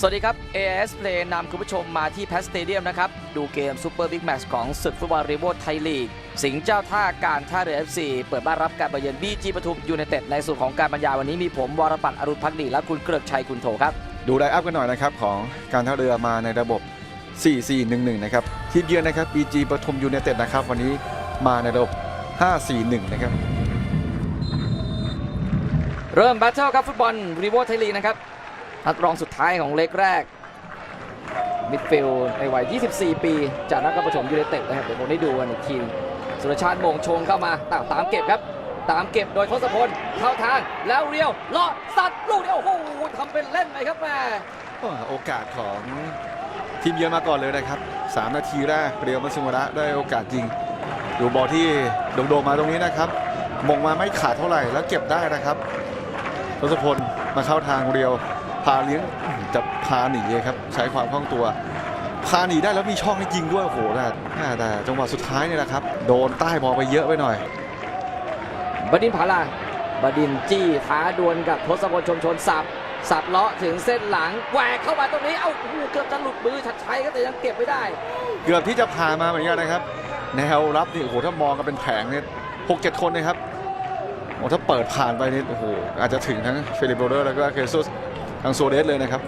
สวัสดีครับ AS Play นำคุณผู้ชมมาที่แพสเตเดียมนะครับ ดูเกมซูเปอร์บิ๊กแมตช์ของศึกฟุตบอลรีโวไทยลีก สิงห์เจ้าท่าการท่าเรือ FC เปิดบ้านรับการมาเยือนบีจีปทุมยูไนเต็ดในส่วนของการบรรยายวันนี้มีผม วรปัตรอรุณพักดี และคุณเกริกชัยคุณโถครับ ดูไลน์อัพกันหน่อยนะครับ ของการท่าเรือมาในระบบ 4-4-1-1 นะครับทีมเยือนนะครับ BG ปทุมยูไนเต็ดนะครับวันนี้มาในระบบ 5-4-1 นะครับเริ่มแบทเทิลครับฟุตบอลรีโวไทยลีกนะครับ นัดรองสุดท้ายของเล็กแรก มิดฟิลด์ในวัย 24 ปี จากนักปฐมยูไนเต็ดนะครับเดี๋ยวผมได้ดูกันอีกทีสุรชาติโมงชงเข้ามาตามตามเก็บครับ ตามเก็บโดยทศพลเข้าทางแล้วเรียวลอดสัตว์ลูกเดียวโอ้โหทำเป็นเล่นไปครับแม่โอกาสของทีมเยือนมาก่อนเลยนะครับ 3 นาทีแรกเรียวมัสมุระได้โอกาสยิงดูบอลที่โด่งๆมาตรงนี้นะครับ มงมาไม่ขาดเท่าไหร่แล้วเก็บได้นะครับทศพลมาเข้าทางเรียว พาเลี้ยงอื้อจะพาหนีครับใช้ความคล่องตัว พาหนีได้แล้วมีช่องให้ยิงด้วยโอ้โหแต่แต่จังหวะสุดท้ายเนี่ยนะครับ โดนใต้บอลไปเยอะไปหน่อยบดินผาลาบดินจี้ท้าดวลกับทศพลชมชนสับสับเลาะถึงเส้นหลังแหวกเข้ามาตรงนี้ เอ้าโอ้โหเกือบจะหลุดมือชัดชัยก็แต่ยังเก็บไม่ได้ เกือบที่จะพามาเหมือนกันนะครับ แนวรับนี่โอ้โหถ้ามองกันเป็นแผงเนี่ยหกเจ็ดคนนะครับโอ้ถ้าเปิดผ่านไปนี่โอ้โหอาจจะถึงทั้งเฟลิปโรเดอร์แล้วก็เคซุส ทางโซเดสเลยนะครับ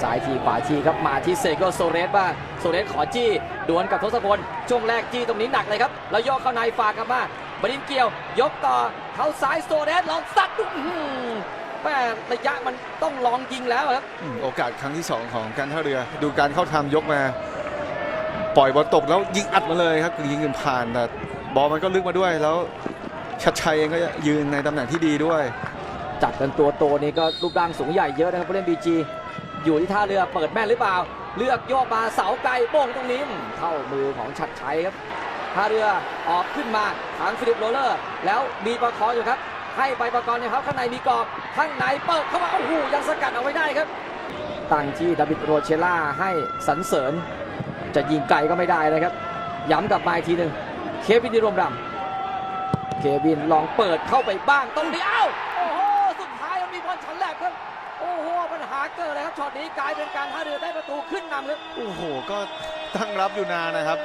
ซ้ายทีขวาทีครับมาที่เซโกโซเรสบ้างโซเรสขอจี้ดวลกับทศพลช่วงแรกจี้ตรงนี้หนักเลยครับแล้วย่อเข้าในฝากกลับมาบดินเกี่ยวยกต่อเข้าซ้ายโซเรสลองซัดอื้อหือแม่ระยะมันต้องลองยิงแล้วครับอืมโอกาสครั้งที่ 2 ของการท่าเรือ ดูการเข้าทำยกมา ปล่อยบอลตกแล้วยิงอัดมาเลยครับคือยิงเงินผ่านแต่บอลมันก็ลึกมาด้วยแล้วชัดชัยเองก็ยืนในตำแหน่งที่ดีด้วย จัดกันตัวโตนี่ก็รูปร่างสูงใหญ่เยอะนะครับผู้เล่นบีจีอยู่ที่ท่าเรือเปิดแม่นหรือเปล่า เลือกโยกมาเสาไกลโป้งตรงนี้เข้ามือของชัดชัยครับท่าเรือออกขึ้นมาทางฟิลิปโรเลอร์ แล้วมีประคออยู่ครับ ให้ไปประกรณ์นะครับข้างในมีกรอบข้างในเปิดเข้ามาโอ้โหยังสกัดเอาไว้ได้ครับตั้งที่ดาวิดโรเชล่าให้สันเสริญ จะยิงไกลก็ไม่ได้นะครับ ย้ำกลับมาอีกทีหนึ่งเควินดิรมดำเควินลองเปิดเข้าไปบ้างตรงนี้เอ้า อ้โหปัญหาเกิดเลยครับช็อตนี้กลายเป็นการท่าเรือได้ประตูขึ้นนำครับโอ้โห ก็ตั้งรับอยู่นานนะครับ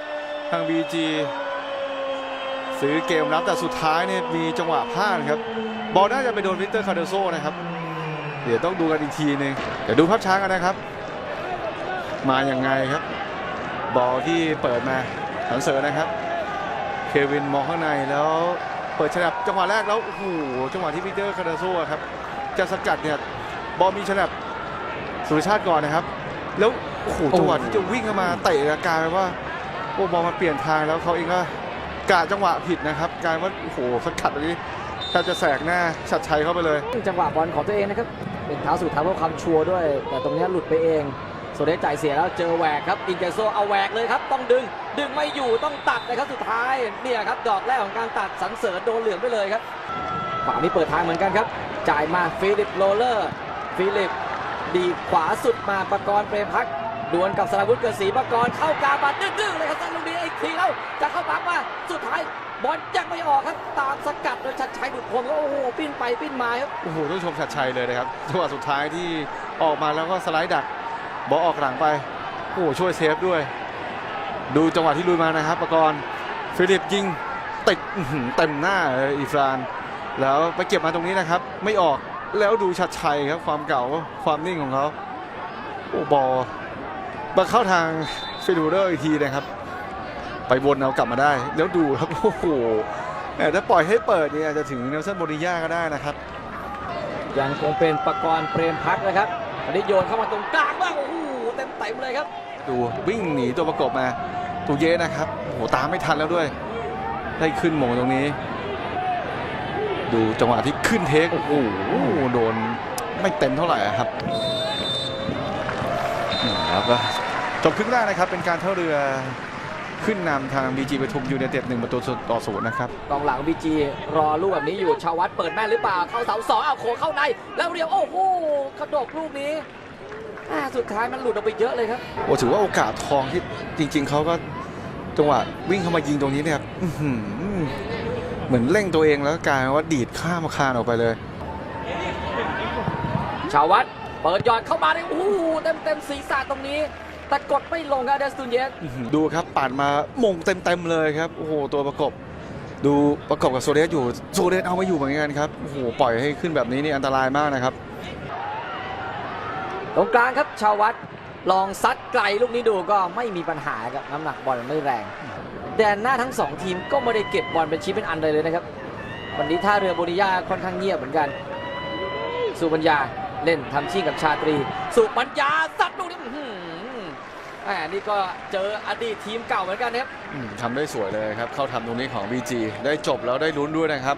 ทาง BG ซื้อเกมรับแต่สุดท้ายเนี่ยมีจังหวะพลาดครับ บอลน่าจะไปโดนวิกเตอร์คาร์เดโซนะครับ เดี๋ยวต้องดูกันอีกทีหนึงเดี๋ยวดูภาพช้ากันนะครับ มาอย่างไงครับ บอลที่เปิดมาสันเสริญนะครับ เควินมองข้างในแล้วเปิดฉลับจังหวะแรกแล้วโอ้โหจังหวะที่วิกเตอร์คาร์เดโซครับจะสกัดเนี่ยบอลมีฉลับ สุรชาติก่อนนะครับ แล้วโอ้โหจังหวะที่จะวิ่งเข้ามาเตะกลายเป็นว่าโอ้บอลมาเปลี่ยนทางแล้วเขาเองก็กาจังหวะผิดนะครับกลายว่าโอ้โหสกัดตรงนี้แทบจะแสกหน้าชัดชัยเข้าไปเลย จังหวะบอลของตัวเองนะครับเป็นเท้าสู่เท้าเพื่อความชัวร์ด้วย แต่ตรงนี้หลุดไปเองโซเดสจ่ายเสียแล้วเจอแหวกครับอินเจโซเอาแหวกเลยครับต้องดึงดึงไม่อยู่ต้องตัดนะครับสุดท้ายเนี่ยครับดอกแรกของการตัดสันเสริญโดนเหลืองไปเลยครับขวามีเปิดทางเหมือนกันครับ จ่ายมาฟิลิปโรเลอร์ฟิลิป ดีขวาสุดมาประกรณ์เปรมพักดวลกับสราวุธเกิดศรีประกรณ์เข้ากางมาดื้อๆเลยครับสันลูกนี้อีกทีแล้วจะเข้าปักมาสุดท้ายบอลยังไม่ออกครับตามสกัดโดยชัดชัยบุตรพรมก็โอ้โหปิ้นไปปิ้นมาครับโอ้โหต้องชมชัดชัยเลยนะครับจังหวะสุดท้ายที่ออกมาแล้วก็สไลด์ดักบอลออกหลังไปโอ้โหช่วยเซฟด้วย ดูจังหวะที่ลุยมานะครับประกรณ์ฟิลิปยิงติดเต็มหน้าอีฟราน แล้วไปเก็บมาตรงนี้นะครับ ไม่ออก แล้วดูชัดชัยครับความเก่าความนิ่งของเขาโอ้บอลมาเข้าทางฟิลูเดอร์อีกทีนะครับ ไปวนเอากลับมาได้ แล้วดูครับโอ้โหแต่ถ้าปล่อยให้เปิดเนี่ยอาจจะถึงเนลสันโบนิญ่าก็ได้นะครับยังคงเป็นประกรณ์เปรมพักนะครับอันนี้โยนเข้ามาตรงกลางบ้างโอ้โหเต็มเต็มๆเลยครับ ดูวิ่งหนีตัวประกบมาตูเย่นะครับโอ้โหตามไม่ทันแล้วด้วย ได้ขึ้นหมงตรงนี้ ดูจังหวะที่ขึ้นเทคโอ้โหโดนไม่เต็มเท่าไหร่อะครับอืมแล้วก็จบครึ่งแรกนะครับ เป็นการเท่าเรือขึ้นนำทางบีจีปทุมยูไนเต็ดหนึ่งประตูต่อศูนย์นะครับกองหลังบีจีรอลูกแบบนี้อยู่ชาววัดเปิดแม่นหรือเปล่า เข้าเสาสองเอาโขงเข้าใน แล้วเรียวโอ้โหกระดกลูกนี้อ่าสุดท้ายมันหลุดออกไปเยอะเลยครับโอ้ถือว่าโอกาสทองที่จริง ๆเขาก็จังหวะวิ่งเข้ามายิงตรงนี้เนี่ยครับอื้อหือ เหมือนเร่งตัวเองแล้วกลายเป็นว่าดีดข้ามคานออกไปเลย ชาววัดเปิดยอดเข้ามาเลยโอ้โหเต็มเต็มๆศีรษะตรงนี้ แต่กดไม่ลงครับเดสตูนเยสอื้อหือดูครับปาดมามงเต็มๆเลยครับโอ้โหตัวประกบ ดูประกบกับโซเดสอยู่โซเดสเอาไม่อยู่เหมือนกันครับโอ้โหปล่อยให้ขึ้นแบบนี้นี่อันตรายมากนะครับตรงกลางครับชาววัดลองซัดไกลลูกนี้ดูก็ไม่มีปัญหาครับน้ำหนักบอลไม่แรง แดนหน้าทั้งสองทีมก็ไม่ได้เก็บบอลเป็นชิ้นเป็นอันเลยเลยนะครับ วันนี้ท่าเรือโบนิยาค่อนข้างเงียบเหมือนกัน สุปัญญาเล่นทำชิ่งกับชาตรี สุปัญญาซัดลูกนี้อื้อหือแหมนี่ก็เจออดีตทีมเก่าเหมือนกันนะครับอืมทำได้สวยเลยครับ เข้าทำตรงนี้ของ BG ได้จบแล้วได้ลุ้นด้วยนะครับ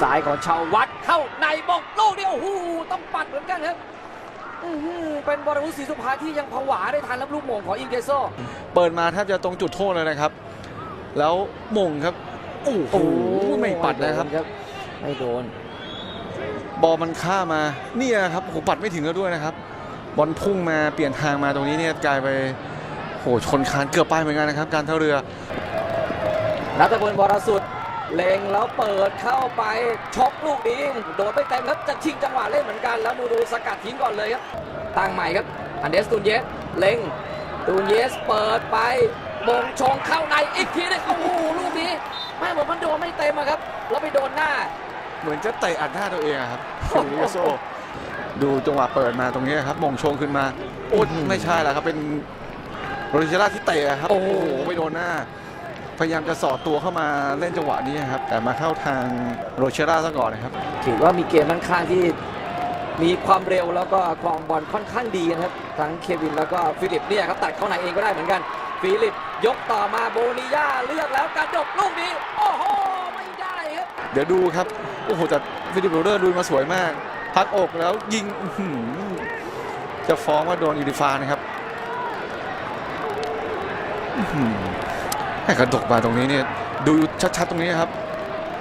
สายของชาววัดเข้าในบงลูกนี้โอ้โหต้องปัดเหมือนกันครับ อื้อหือเป็นบอลวุฒิศรีสุภาที่ยังผวาได้ทันรับลูกโมงของอินเกโซเปิดมาแทบจะตรงจุดโทษเลยนะครับ แล้วมงครับโอ้โหไม่ปัดนะครับ ไม่โดน บอลมันข้ามมาเนี่ยครับโอ้โหปัดไม่ถึงแล้วด้วยนะครับ บอลพุ่งมาเปลี่ยนทางมาตรงนี้เนี่ยกลายไปโหชนคานเกือบไปเหมือนกันนะครับ การท่าเรือนัทพลบรสุด เล็งแล้วเปิดเข้าไปชกลูกนี้โดนไปเต็มครับจะชิงจังหวะเล่นเหมือนกัน แล้วมูดูสกัดทิ้งก่อนเลยครับตั้งใหม่ครับอันเดสตูนเยสเล็งตูนเยสเปิดไปมงชงเข้าในอีกทีหนึงโอ้โหลูกนี้ไม่เหมือนมันโดนไม่เต็มอะครับแล้วไปโดนหน้า เหมือนจะเตะอัดหน้าตัวเองอะครับฟิลิโซดูจังหวะเปิดมาตรงนี้ครับมงชงขึ้นมาโอ้ไม่ใช่แล้วครับเป็นโรดิเชล่าที่เตะครับโอ้โอ้โหไปโดนหน้า พยายามจะสอดตัวเข้ามาเล่นจังหวะนี้ครับ แต่มาเข้าทางโรเชล่าซะก่อนนะครับ ถือว่ามีเกมค่อนข้างที่มีความเร็วแล้วก็ครองบอลค่อนข้างดีนะครับทั้งเควินแล้วก็ฟิลิปเนี่ยครับตัดเข้าในเองก็ได้เหมือนกัน ฟิลิปยกต่อมาโบนิยาเลือกแล้วกระดกลูกนี้ โอ้โหไม่ได้ครับ เดี๋ยวดูครับ โอ้โหแต่ฟิลิปโรเดอร์ดูมาสวยมาก พักอกแล้วยิงอื้อหือจะฟ้องว่าโดนยูนิฟานะครับอื้อหือ แม่กระดกมาตรงนี้เนี่ยดูชัดๆตรงนี้ครับ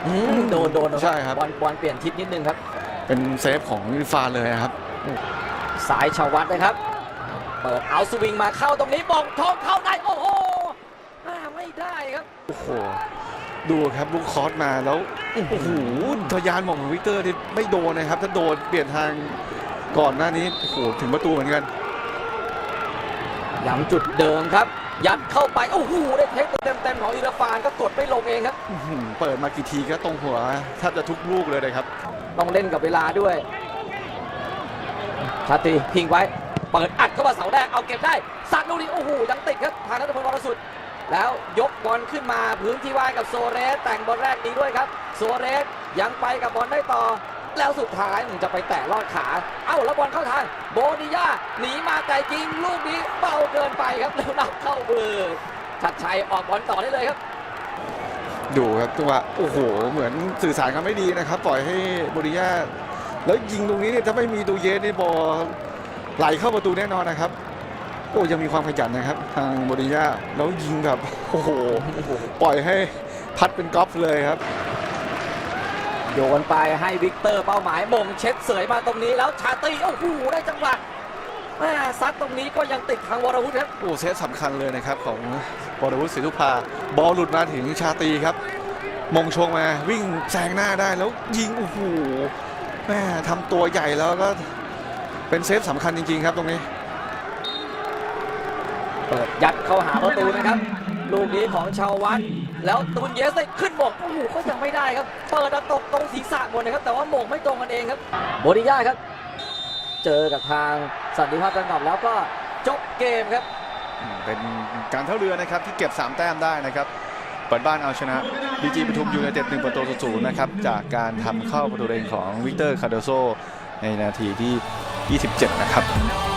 อืมโดนโดนใช่ครับ บอลบอลเปลี่ยนทิศนิดนึงครับ เป็นเซฟของยูนิฟาเลยนะครับสายชาววัดนะครับ เปิดเอาสวิงมาเข้าตรงนี้บองทองเข้าได้โอ้โหอ่าไม่ได้ครับโอ้โหดูครับลูกคอร์สมาแล้วโอ้โหทะยานหมองของวิกเตอร์ที่ไม่โดนนะครับ ถ้าโดนเปลี่ยนทางก่อนหน้านี้โอ้โหถึงประตูเหมือนกันย้ำจุดเดิมครับ ยัดเข้าไป โอ้โห ได้เทคเต็มๆของอิราฟานก็กดไม่ลงเองครับอื้อหือเปิดมากี่ทีก็ตรงหัวแทบจะทุกลูกเลยนะครับ ต้องเล่นกับเวลาด้วยชาตรีพิงไว้ เปิดอัดเข้ามาเสาแรก เอาเก็บได้สักลูกนี้ โอ้โห ยังติดครับ ทางนัทพลวรสุด แล้วยกบอลขึ้นมาพื้นที่ว่างกับโซเรส แต่งบอลแรกนี้ด้วยครับ โซเรสยังไปกับบอลได้ต่อ แล้วสุดท้ายมันจะไปแตะลอดขา เอ้าแล้วบอลเข้าทางโบนิยาหนีมาไกลจริงลูกนี้เบาเกินไปครับแล้วนับเข้ามือชัดชัยออกบอลต่อได้เลยครับ ดูครับจังหวะโอ้โห เหมือนสื่อสารกันไม่ดีนะครับ ปล่อยให้โบริยาแล้วยิงตรงนี้เนี่ยถ้าไม่มีตูเยสนี่บอลไหลเข้าประตูแน่นอนนะครับ โอ้ยังมีความขยันนะครับ ทางโบริยาแล้วยิงแบบโอ้โห ปล่อยให้พัดเป็นกอล์ฟเลยครับ โยนไปให้วิกเตอร์เป้าหมายมงเช็ดเสยมาตรงนี้แล้วชาตรีโอ้โหได้จังหวะแม่ซัดตรงนี้ก็ยังติดทางวรวุฒิครับโอ้เซตสำคัญเลยนะครับของบอลวุฒิศิทุภาบอลหลุดมาถึงชาตรีครับ มงชงมาวิ่งแซงหน้าได้แล้วยิงโอ้โหแม่ทำตัวใหญ่แล้วก็เป็นเซฟสำคัญจริง ๆ ครับตรงนี้ เปิดยัดเข้าหาประตูนะครับ ลูกนี้ของชาววัด แล้วตูนเยสได้ขึ้นหมงโอ้โหก็ยังไม่ได้ครับ เปิดอะตกตรงศีรษะหมดนะครับ แต่ว่าหมงไม่ตรงกันเองครับโบริยาครับ เจอกับทางสันติภาพจังหวัดแล้วก็จบเกมครับ เป็นการเท่าเรือนะครับที่เก็บ 3 แต้มได้นะครับเปิดบ้านเอาชนะบีจีปทุมยูไนเต็ดหนึ่งประตูต่อศูนย์นะครับจากการทำเข้าประตูเองของวิกเตอร์คาร์โดโซในนาทีที่ 27 นะครับ